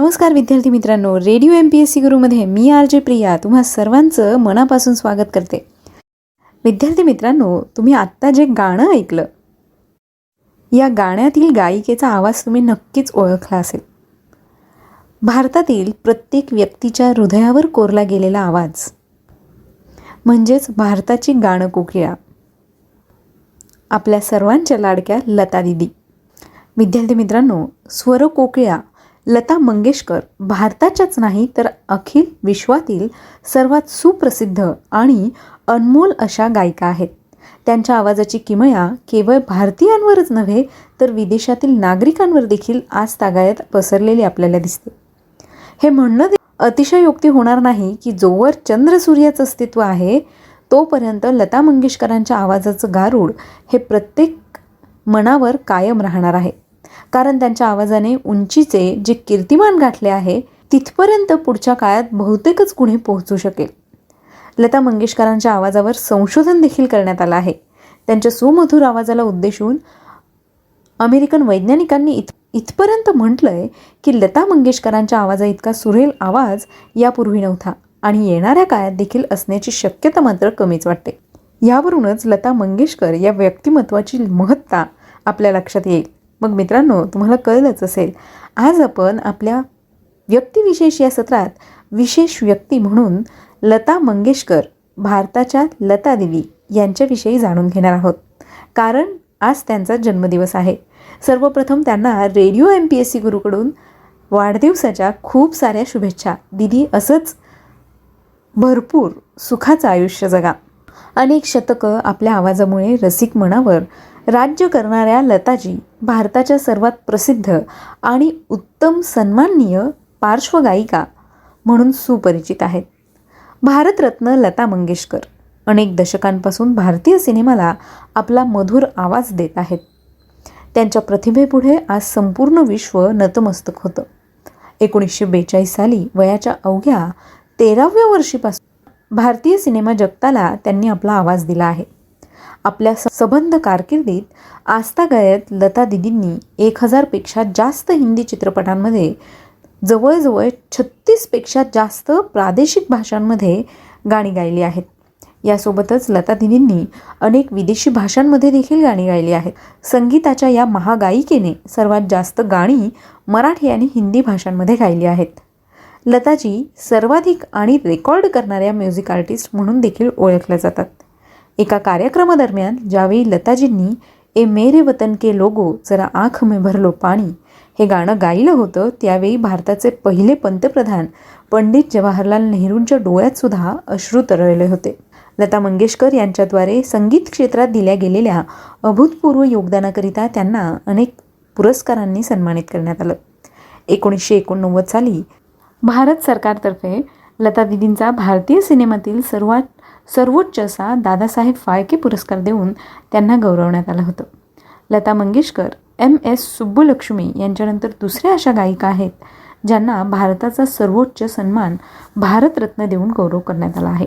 नमस्कार विद्यार्थी मित्रांनो radio M P S C गुरुमध्ये मी आर जे प्रिया तुम्हा सर्वांचं मनापासून स्वागत करते. विद्यार्थी मित्रांनो तुम्ही आत्ता जे गाणं ऐकलं या गाण्यातील गायिकेचा आवाज तुम्ही नक्कीच ओळखला असेल. भारतातील प्रत्येक व्यक्तीच्या हृदयावर कोरला गेलेला आवाज म्हणजेच भारताची गाणं कोकिळा. आपल्या सर्वांच्या लाडक्या लता दिदी. विद्यार्थी मित्रांनो स्वर कोकिळा लता मंगेशकर भारताच्याच नाही तर अखिल विश्वातील सर्वात सुप्रसिद्ध आणि अनमोल अशा गायिका आहेत. त्यांच्या आवाजाची किमया केवळ भारतीयांवरच नव्हे तर विदेशातील नागरिकांवर देखील आज तागायत पसरलेली आपल्याला दिसते. हे म्हणणं अतिशयोक्ती होणार नाही की जोवर चंद्र सूर्याचं अस्तित्व आहे तोपर्यंत लता मंगेशकरांच्या आवाजाचं गारूड हे प्रत्येक मनावर कायम राहणार आहे. कारण त्यांच्या आवाजाने उंचीचे जे कीर्तिमान गाठले आहे तिथपर्यंत पुढच्या काळात बहुतेकच कुणी पोहोचू शकेल. लता मंगेशकरांच्या आवाजावर संशोधन देखील करण्यात आलं आहे. त्यांच्या सुमधुर आवाजाला उद्देशून अमेरिकन वैज्ञानिकांनी इत इथपर्यंत म्हटलंय की लता मंगेशकरांच्या आवाजा इतका सुरेल आवाज यापूर्वी नव्हता आणि येणाऱ्या काळात देखील असण्याची शक्यता मात्र कमीच वाटते. यावरूनच लता मंगेशकर या व्यक्तिमत्वाची महत्ता आपल्या लक्षात येईल. मग मित्रांनो तुम्हाला कळलंच असेल आज आपण आपल्या व्यक्तिविशेष या सत्रात विशेष व्यक्ती म्हणून लता मंगेशकर भारताच्या लता देवी यांच्याविषयी जाणून घेणार आहोत. कारण आज त्यांचा जन्मदिवस आहे. सर्वप्रथम त्यांना radio M P S C गुरुकडून वाढदिवसाच्या खूप साऱ्या शुभेच्छा. दिदी असंच भरपूर सुखाचं आयुष्य जगा. अनेक शतकं आपल्या आवाजामुळे रसिक मनावर राज्य करणाऱ्या लताजी भारताच्या सर्वात प्रसिद्ध आणि उत्तम सन्माननीय पार्श्वगायिका म्हणून सुपरिचित आहेत. भारतरत्न लता मंगेशकर अनेक दशकांपासून भारतीय सिनेमाला आपला मधुर आवाज देत आहेत. त्यांच्या प्रतिभेपुढे आज संपूर्ण विश्व नतमस्तक होतं. एकोणीसशे बेचाळीस साली वयाच्या अवघ्या तेराव्या वर्षीपासून भारतीय सिनेमा जगताला त्यांनी आपला आवाज दिला आहे. आपल्या स- सबंध कारकिर्दीत आस्थागायत लता दिदींनी एक हजारपेक्षा जास्त हिंदी चित्रपटांमध्ये जवळजवळ छत्तीसपेक्षा जास्त प्रादेशिक भाषांमध्ये गाणी गायली आहेत. यासोबतच लता दिदींनी अनेक विदेशी भाषांमध्ये देखील गाणी गायली आहेत. संगीताच्या या महागायिकेने सर्वात जास्त गाणी मराठी आणि हिंदी भाषांमध्ये गायली आहेत. लताजी सर्वाधिक आणि रेकॉर्ड करणाऱ्या म्युझिक आर्टिस्ट म्हणून देखील ओळखल्या जातात. एका कार्यक्रमादरम्यान ज्यावेळी लताजींनी ए मेरे वतन के लोगो जरा आँख में भरलो पाणी हे गाणं गायलं होतं त्यावेळी भारताचे पहिले पंतप्रधान पंडित जवाहरलाल नेहरूंच्या डोळ्यातसुद्धा अश्रू तरळले होते. लता मंगेशकर यांच्याद्वारे संगीत क्षेत्रात दिल्या गेलेल्या अभूतपूर्व योगदानाकरिता त्यांना अनेक पुरस्कारांनी सन्मानित करण्यात आलं. एकोणीसशे एकोणनव्वद साली भारत सरकारतर्फे लता दिदींचा भारतीय सिनेमातील सर्वात सर्वोच्च असा दादासाहेब फाळके पुरस्कार देऊन त्यांना गौरवण्यात आलं होतं. लता मंगेशकर एम. एस. सुब्बुलक्ष्मी यांच्यानंतर दुसऱ्या अशा गायिका आहेत ज्यांना भारताचा सर्वोच्च सन्मान भारतरत्न देऊन गौरव करण्यात आला आहे.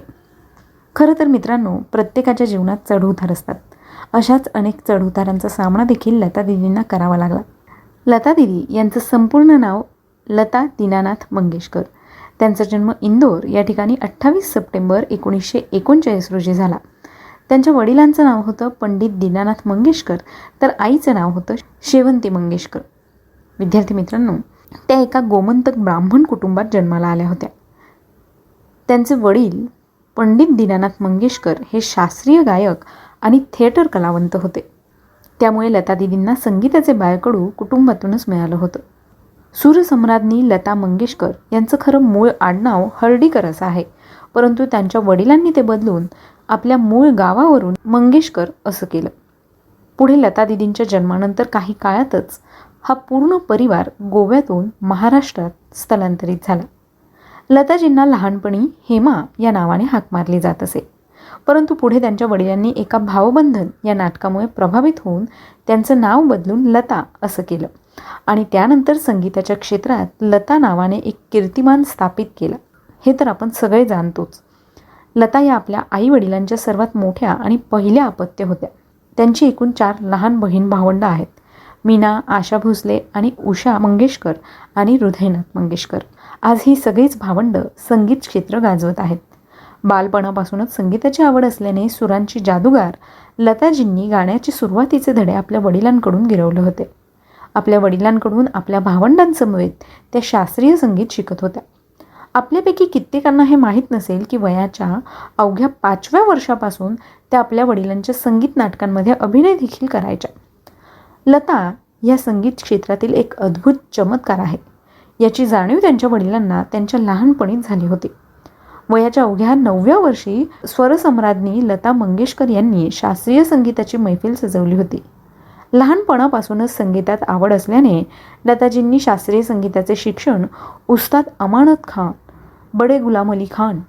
खरं तर मित्रांनो प्रत्येकाच्या जीवनात चढउतार असतात. अशाच अनेक चढउतारांचा सामना देखील लता दिदींना करावा लागला. लता दिदी यांचं संपूर्ण नाव लता दीनानाथ मंगेशकर. त्यांचा जन्म इंदोर या ठिकाणी अठ्ठावीस सप्टेंबर एकोणीसशे एकोणचाळीस रोजी झाला. त्यांच्या वडिलांचं नाव होतं पंडित दीनानाथ मंगेशकर तर आईचं नाव होतं शेवंती मंगेशकर. विद्यार्थी मित्रांनो त्या एका गोमंतक ब्राह्मण कुटुंबात जन्माला आल्या होत्या. त्यांचे वडील पंडित दीनानाथ मंगेशकर हे शास्त्रीय गायक आणि थिएटर कलावंत होते. त्यामुळे लता दिदींना संगीताचे बायकडू कुटुंबातूनच मिळालं होतं. सूरसम्राज्ञी लता मंगेशकर यांचं खरं मूळ आडनाव हर्डीकर असं आहे. परंतु त्यांच्या वडिलांनी ते बदलून आपल्या मूळ गावावरून मंगेशकर असं केलं. पुढे लता दिदींच्या जन्मानंतर काही काळातच हा पूर्ण परिवार गोव्यातून महाराष्ट्रात स्थलांतरित झाला. लताजींना लहानपणी हेमा या नावाने हाक मारली जात असे. परंतु पुढे त्यांच्या वडिलांनी एका भावबंधन या नाटकामुळे प्रभावित होऊन त्यांचं नाव बदलून लता असं केलं. आणि त्यानंतर संगीताच्या क्षेत्रात लता नावाने एक कीर्तिमान स्थापित केला. हे तर आपण सगळे जाणतोच. लता या आपल्या आई वडिलांच्या सर्वात मोठ्या आणि पहिल्या अपत्य होत्या. त्यांची एकूण चार लहान बहीण भावंडं आहेत. मीना आशा भोसले आणि उषा मंगेशकर आणि हृदयनाथ मंगेशकर. आज ही सगळीच भावंड संगीत क्षेत्र गाजवत आहेत. बालपणापासूनच संगीताची आवड असल्याने सुरांची जादूगार लताजींनी गाण्याचे सुरुवातीचे धडे आपल्या वडिलांकडून गिरवले होते. आपल्या वडिलांकडून आपल्या भावंडांसमवेत त्या शास्त्रीय संगीत शिकत होत्या. आपल्यापैकी कित्येकांना हे माहीत नसेल की वयाच्या अवघ्या पाचव्या वर्षापासून त्या आपल्या वडिलांच्या संगीत नाटकांमध्ये अभिनय देखील करायच्या. लता या संगीत क्षेत्रातील एक अद्भुत चमत्कार आहे. याची जाणीव त्यांच्या वडिलांना त्यांच्या लहानपणीच झाली होती. वयाच्या अवघ्या नवव्या वर्षी स्वरसम्राज्ञी लता मंगेशकर यांनी शास्त्रीय संगीताची मैफिल सजवली होती. लहानपणापासूनच संगीतात आवड असल्याने लताजींनी शास्त्रीय संगीताचे शिक्षण उस्ताद अमानत खान बडे गुलाम अली खान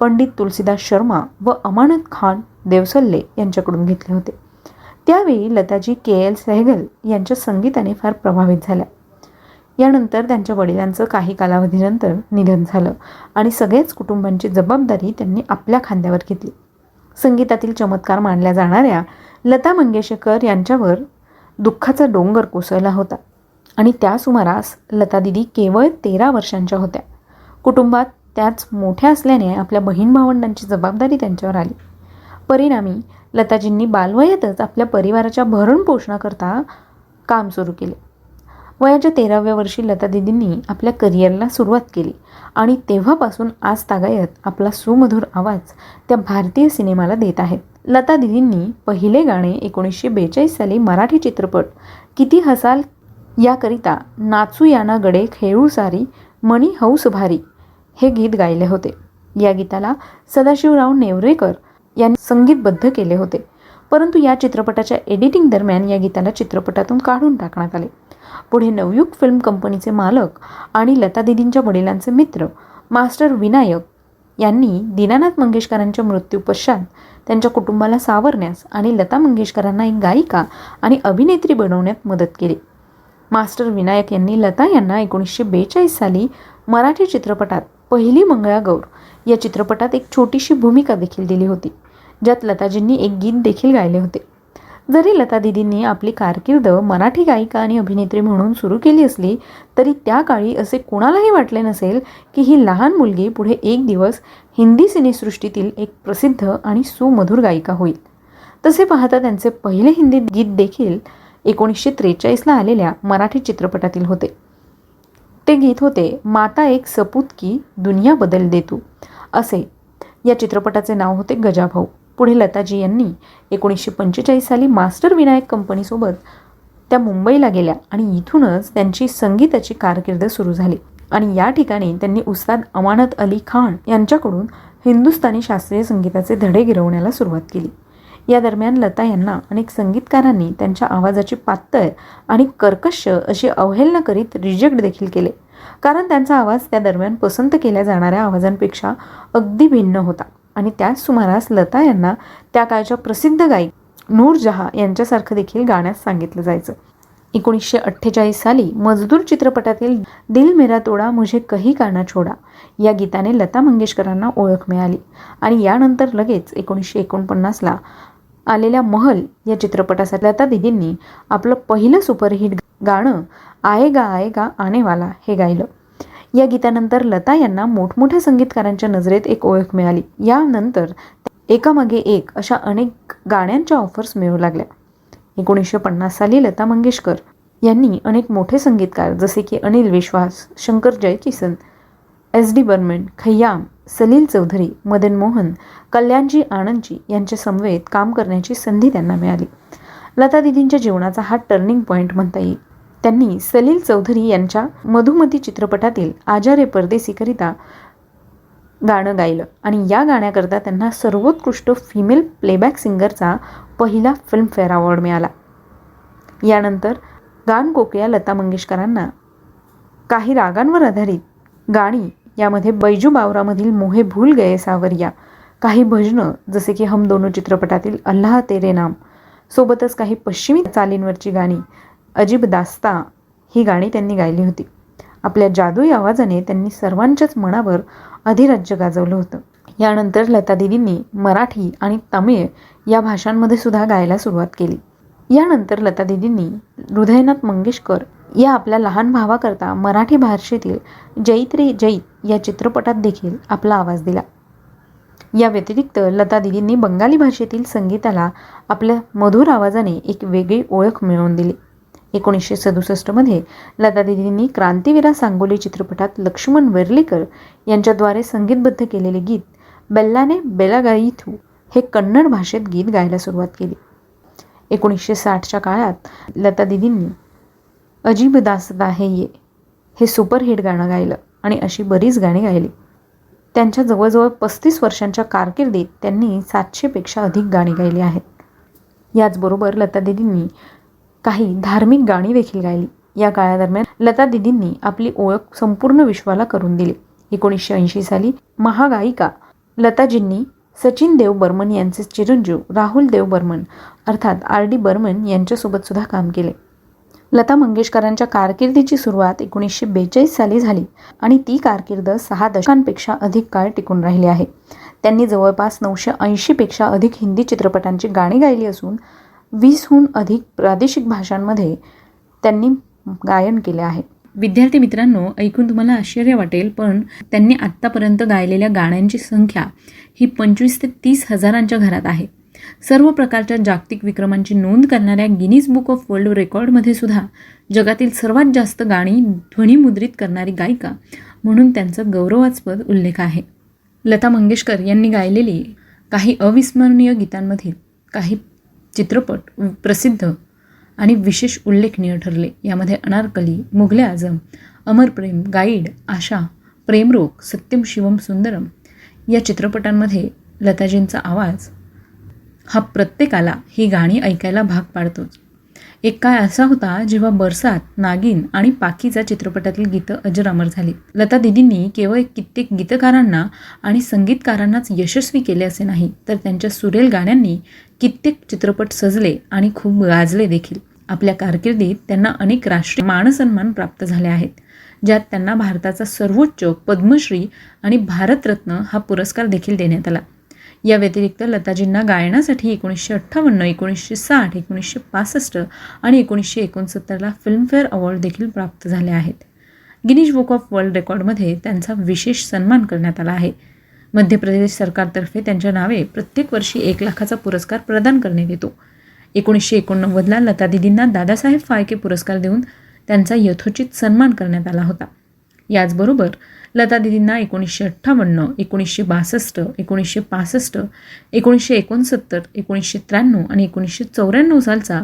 पंडित तुलसीदास शर्मा व अमानत खान देवसल्ले यांच्याकडून घेतले होते. त्यावेळी लताजी के. एल. सेहगल यांच्या संगीताने फार प्रभावित झाल्या. यानंतर त्यांच्या वडिलांचं काही कालावधीनंतर निधन झालं आणि सगळ्याच कुटुंबांची जबाबदारी त्यांनी आपल्या खांद्यावर घेतली. संगीतातील चमत्कार मानल्या जाणाऱ्या लता मंगेशकर यांच्यावर दुःखाचा डोंगर कोसळला होता. आणि त्या सुमारास लता दिदी केवळ तेरा वर्षांच्या होत्या. कुटुंबात त्याच मोठ्या असल्याने आपल्या बहीण भावंडांची जबाबदारी त्यांच्यावर आली. परिणामी लताजींनी बालवयातच आपल्या परिवाराच्या भरणपोषणाकरता काम सुरू केले. वयाच्या तेराव्या वर्षी लता दिदींनी आपल्या करिअरला सुरुवात केली. आणि तेव्हापासून आज तागायत आपला सुमधुर आवाज त्या भारतीय सिनेमाला देत आहेत. लता दिदींनी पहिले गाणे एकोणीसशे बेचाळीस साली मराठी चित्रपट किती हसाल याकरिता नाचू याना गडे खेळू सारी मणी हौस भारी हे गीत गायले होते. या गीताला सदाशिवराव नेवरेकर यांनी संगीतबद्ध केले होते. परंतु या चित्रपटाच्या एडिटिंग दरम्यान या गीताला चित्रपटातून काढून टाकण्यात आले. पुढे नवयुग फिल्म कंपनीचे मालक आणि लता दिदींच्या वडिलांचे मित्र मास्टर विनायक यांनी दीनानाथ मंगेशकरांच्या मृत्यूपश्चात त्यांच्या कुटुंबाला सावरण्यास आणि लता मंगेशकरांना एक गायिका आणि अभिनेत्री बनवण्यात मदत केली. मास्टर विनायक यांनी लता यांना एकोणीसशे बेचाळीस साली मराठी चित्रपटात पहिली मंगळागौर या चित्रपटात एक छोटीशी भूमिका देखील दिली होती ज्यात लताजींनी एक गीत देखील गायले होते. जरी लता दिदींनी आपली कारकीर्द मराठी गायिका आणि अभिनेत्री म्हणून सुरू केली असली तरी त्या काळी असे कोणालाही वाटले नसेल की ही लहान मुलगी पुढे एक दिवस हिंदी सिनेसृष्टीतील एक प्रसिद्ध आणि सुमधुर गायिका होईल. तसे पाहता त्यांचे पहिले हिंदी गीत देखील एकोणीसशे त्रेचाळीसला आलेल्या मराठी चित्रपटातील होते. ते गीत होते माता एक सपूत की दुनिया बदल देतू असे. या चित्रपटाचे नाव होते गजाभाऊ. पुढे लताजी यांनी एकोणीसशे पंचेचाळीस साली मास्टर विनायक कंपनीसोबत त्या मुंबईला गेल्या आणि इथूनच त्यांची संगीताची कारकीर्द सुरू झाली. आणि या ठिकाणी त्यांनी उस्ताद अमानत अली खान यांच्याकडून हिंदुस्थानी शास्त्रीय संगीताचे धडे गिरवण्याला सुरुवात केली. या दरम्यान लता यांना अनेक संगीतकारांनी त्यांच्या आवाजाची पातळ आणि कर्कश अशी अवहेलना करीत रिजेक्ट देखील केले. कारण त्यांचा आवाज त्या दरम्यान पसंत केल्या जाणाऱ्या आवाजांपेक्षा अगदी भिन्न होता. आणि त्याच सुमारास लता यांना त्या काळच्या प्रसिद्ध गायक नूरजहा यांच्यासारखं देखील गाण्यास सांगितलं जायचं. एकोणीसशे अठ्ठेचाळीस साली मजदूर चित्रपटातील दिल मेरा तोडा मुझे कही काना छोडा या गीताने लता मंगेशकरांना ओळख मिळाली. आणि यानंतर लगेच एकोणीसशे एकोणपन्नासला आलेल्या महल या चित्रपटासाठी लता दिदींनी आपलं पहिलं सुपरहिट गाणं आएगा आएगा आनेवाला हे गायलं. या गीतानंतर लता यांना मोठमोठ्या संगीतकारांच्या नजरेत एक ओळख मिळाली. यानंतर एकामागे एक अशा अनेक गाण्यांच्या ऑफर्स मिळू लागल्या. एकोणीसशे पन्नास साली लता मंगेशकर यांनी अनेक मोठे संगीतकार जसे की अनिल विश्वास शंकर जयकिसन एस डी बर्मन खय्याम सलील चौधरी मदन मोहन कल्याणजी आनंदजी यांच्या समवेत काम करण्याची संधी त्यांना मिळाली. लता दिदींच्या जीवनाचा हा टर्निंग पॉईंट म्हणता येईल. त्यांनी सलील चौधरी यांच्या मधुमती चित्रपटातील आजारे परदेसीकरिता गाणं गायलं. आणि या गाण्याकरता त्यांना सर्वोत्कृष्ट फिमेल प्लेबॅक सिंगरचा पहिला फिल्मफेअर अवॉर्ड मिळाला. यानंतर गान कोकिळा लता मंगेशकरांना काही रागांवर आधारित गाणी यामध्ये बैजू बावरामधील मोहे भूल गये सावरिया काही भजनं जसे की हम दोनो चित्रपटातील अल्लाह तेरे नाम सोबतच काही पश्चिमी चालींवरची गाणी अजीब दास्ता ही गाणी त्यांनी गायली होती. आपल्या जादुई आवाजाने त्यांनी सर्वांच्याच मनावर अधिराज्य गाजवलं होतं. यानंतर लता दिदींनी मराठी आणि तमिळ या भाषांमध्ये सुद्धा गायला सुरुवात केली. यानंतर लता दिदींनी हृदयनाथ मंगेशकर या आपल्या लहान भावाकरता मराठी भाषेतील जैत रे जैत या चित्रपटात देखील आपला आवाज दिला. या व्यतिरिक्त लता दिदींनी बंगाली भाषेतील संगीताला आपल्या मधुर आवाजाने एक वेगळी ओळख मिळवून दिली. एकोणीसशे सदुसष्टमध्ये लतादिदींनी क्रांतीवीरा सांगोली चित्रपटात लक्ष्मण वेर्लेकर यांच्याद्वारे संगीतबद्ध केलेले गीत बेल्लाने बेलागाईथू हे कन्नड भाषेत गीत गायला सुरुवात केली. एकोणीसशे साठच्या काळात लतादिदींनी अजीब दासता हे ये हे सुपरहिट गाणं गायलं आणि अशी बरीच गाणी गायली. त्यांच्या जवळजवळ पस्तीस वर्षांच्या कारकिर्दीत त्यांनी सातशेपेक्षा अधिक गाणी गायली आहेत. याचबरोबर लतादिदींनी काही धार्मिक गाणी देखील गायली. या काळादरम्यान लता दिदींनी आपली ओळख संपूर्ण विश्वाला करून दिली. एकोणीसशे ऐंशी साली महागायिका लताजींनी सचिन देव बर्मन यांचे चिरंजीव राहुल देव बर्मन अर्थात आर डी बर्मन यांच्यासोबत सुद्धा काम केले. लता मंगेशकरांच्या कारकिर्दीची सुरुवात एकोणीसशे बेचाळीस साली झाली आणि ती कारकिर्द सहा दशकांपेक्षा अधिक काळ टिकून राहिली आहे. त्यांनी जवळपास नऊशे ऐंशीपेक्षा अधिक हिंदी चित्रपटांची गाणी गायली असून वीसहून अधिक प्रादेशिक भाषांमध्ये त्यांनी गायन केले आहे. विद्यार्थी मित्रांनो ऐकून तुम्हाला आश्चर्य वाटेल पण त्यांनी आत्तापर्यंत गायलेल्या गाण्यांची संख्या ही पंचवीस ते तीस हजारांच्या घरात आहे. सर्व प्रकारच्या जागतिक विक्रमांची नोंद करणाऱ्या गिनीज बुक ऑफ वर्ल्ड रेकॉर्डमध्ये सुद्धा जगातील सर्वात जास्त गाणी ध्वनिमुद्रित करणारी गायिका म्हणून त्यांचा गौरवास्पद उल्लेख आहे. लता मंगेशकर यांनी गायलेली काही अविस्मरणीय गीतांमधील काही चित्रपट प्रसिद्ध आणि विशेष उल्लेखनीय ठरले. यामध्ये अनारकली मुघले आझम अमर प्रेम गाईड आशा प्रेमरोग सत्यम शिवम सुंदरम या चित्रपटांमध्ये लताजींचा आवाज हा प्रत्येकाला ही गाणी ऐकायला भाग पाडतोच. एक काळ असा होता जेव्हा बरसात नागिन आणि पाकीचा चित्रपटातील गीतं अजर अमर झाली. लता दिदींनी केवळ कित्येक गीतकारांना आणि संगीतकारांनाच यशस्वी केले असे नाही तर त्यांच्या सुरेल गाण्यांनी कित्येक चित्रपट सजले आणि खूप गाजले देखील. आपल्या कारकिर्दीत त्यांना अनेक राष्ट्रीय मानसन्मान प्राप्त झाले आहेत ज्यात त्यांना भारताचा सर्वोच्च पद्मश्री आणि भारतरत्न हा पुरस्कार देखील देण्यात आला. या व्यतिरिक्त लताजींना गायनासाठी एकोणीसशे अठ्ठावन्न एकोणीसशे साठ एकोणीसशे पासष्ट आणि एकोणीसशे एकोणसत्तरला फिल्मफेअर अवॉर्ड देखील प्राप्त झाले आहेत. गिनीज बुक ऑफ वर्ल्ड रेकॉर्डमध्ये त्यांचा विशेष सन्मान करण्यात आला आहे. मध्य प्रदेश सरकारतर्फे त्यांच्या नावे प्रत्येक वर्षी एक लाखाचा पुरस्कार प्रदान करण्यात येतो. एकोणीसशे एकोणनव्वदला लता दिदींना दादासाहेब फाळके पुरस्कार देऊन त्यांचा यथोचित सन्मान करण्यात आला होता. याचबरोबर लता दिदींना एकोणीसशे अठ्ठावन्न एकोणीसशे बासष्ट एकोणीसशे पासष्ट एकोणीसशे एकोणसत्तर एकोणीसशे त्र्याण्णव आणि एकोणीसशे चौऱ्याण्णव सालचा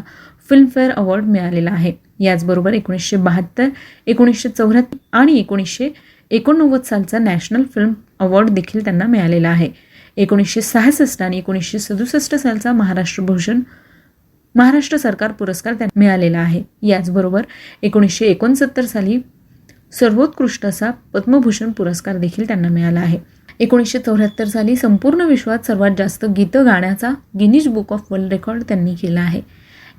फिल्मफेअर अवॉर्ड मिळालेला आहे. याचबरोबर एकोणीसशे बहात्तर एकोणीसशे चौऱ्याहत्तर आणि एकोणीसशे एकोणनव्वद सालचा नॅशनल फिल्म अवॉर्ड देखील त्यांना मिळालेला आहे. एकोणीसशे सहासष्ट आणि एकोणीसशे सदुसष्ट सालचा महाराष्ट्र भूषण महाराष्ट्र सरकार पुरस्कार त्यांना मिळालेला आहे. याचबरोबर एकोणीसशे एकोणसत्तर साली सर्वोत्कृष्ट असा पद्मभूषण पुरस्कार देखील त्यांना मिळाला आहे. एकोणीसशे चौऱ्याहत्तर साली संपूर्ण विश्वात सर्वात जास्त गीतं गाण्याचा Guinness book of world record त्यांनी केला आहे.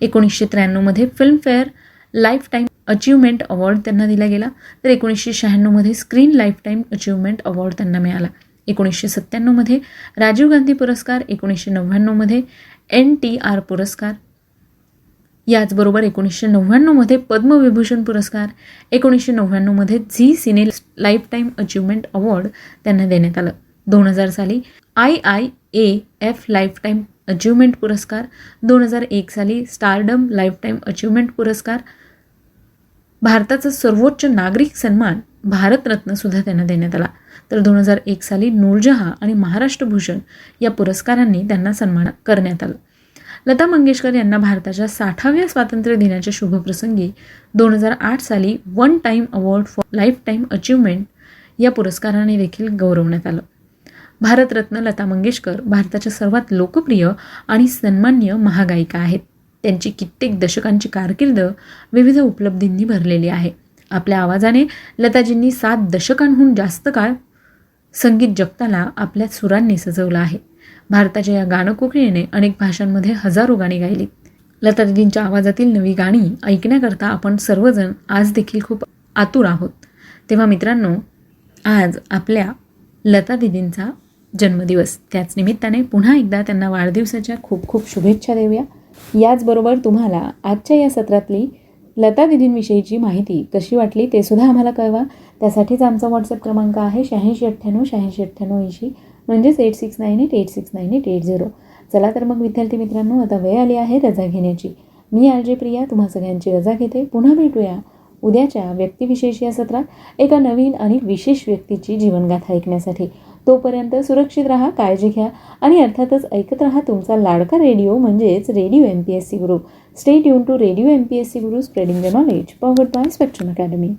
एकोणीसशे त्र्याण्णवमध्ये Filmfare lifetime achievement award त्यांना दिला गेला. तर एकोणीसशे शहाण्णवमध्ये Screen lifetime achievement award त्यांना मिळाला. एकोणीसशे सत्त्याण्णवमध्ये राजीव गांधी पुरस्कार. एकोणीसशे नव्याण्णवमध्ये एन टी आर पुरस्कार. याचबरोबर एकोणीसशे नव्याण्णवमध्ये पद्मविभूषण पुरस्कार एकोणीसशे नव्याण्णवमध्ये Zee cine lifetime achievement award त्यांना देण्यात आलं. दोन हजार साली I I A F lifetime achievement पुरस्कार दोन हजार एक साली स्टारडम लाईफ टाईम अचिव्हमेंट पुरस्कार भारताचा सर्वोच्च नागरिक सन्मान भारतरत्नसुद्धा त्यांना देण्यात आला. तर दोन हजार एक साली नूरजहा आणि महाराष्ट्र भूषण या पुरस्कारांनी त्यांना सन्मान करण्यात आलं. लता मंगेशकर यांना भारताच्या साठाव्या स्वातंत्र्य दिनाच्या शुभप्रसंगी दोन हजार आठ साली one time award for lifetime achievement या पुरस्काराने देखील गौरवण्यात आलं. भारतरत्न लता मंगेशकर भारताच्या सर्वात लोकप्रिय आणि सन्मान्य महागायिका आहेत. त्यांची कित्येक दशकांची कारकीर्द विविध उपलब्धींनी भरलेली आहे. आपल्या आवाजाने लताजींनी सात दशकांहून जास्त काळ संगीत जगताला आपल्या सुरांनी सजवलं आहे. भारताच्या या गाणकोकिळीने अनेक भाषांमध्ये हजारो गाणी गायली. लता दिदींच्या आवाजातील नवी गाणी ऐकण्याकरता आपण सर्वजण आज देखील खूप आतुर आहोत. तेव्हा मित्रांनो आज आपल्या लता दिदींचा जन्मदिवस. त्याच निमित्ताने पुन्हा एकदा त्यांना वाढदिवसाच्या खूप खूप शुभेच्छा देऊया. याचबरोबर तुम्हाला आजच्या या सत्रातली लता दिदींविषयीची माहिती कशी वाटली ते सुद्धा आम्हाला कळवा. त्यासाठीच आमचा व्हॉट्सअप क्रमांक आहे शहाऐंशी अठ्ठ्याण्णव शहाऐंशी अठ्ठ्याण्णव ऐंशी. म्हणजेच eight six nine eight eight six nine eight eight zero चला तर मग विद्यार्थी मित्रांनो आता वेळ आली आहे रजा घेण्याची. मी आर जे प्रिया तुम्हा सगळ्यांची रजा घेते. पुन्हा भेटूया उद्याच्या व्यक्तिविशेष या सत्रात. एका नवीन आणि विशेष व्यक्तीची जीवनगाथा ऐकण्यासाठी. तोपर्यंत सुरक्षित राहा काळजी घ्या आणि अर्थातच ऐकत राहा तुमचा लाडका रेडिओ म्हणजेच radio M P S C Guru stay युन to radio M P S C Guru spreading the knowledge powered by Spectrum Academy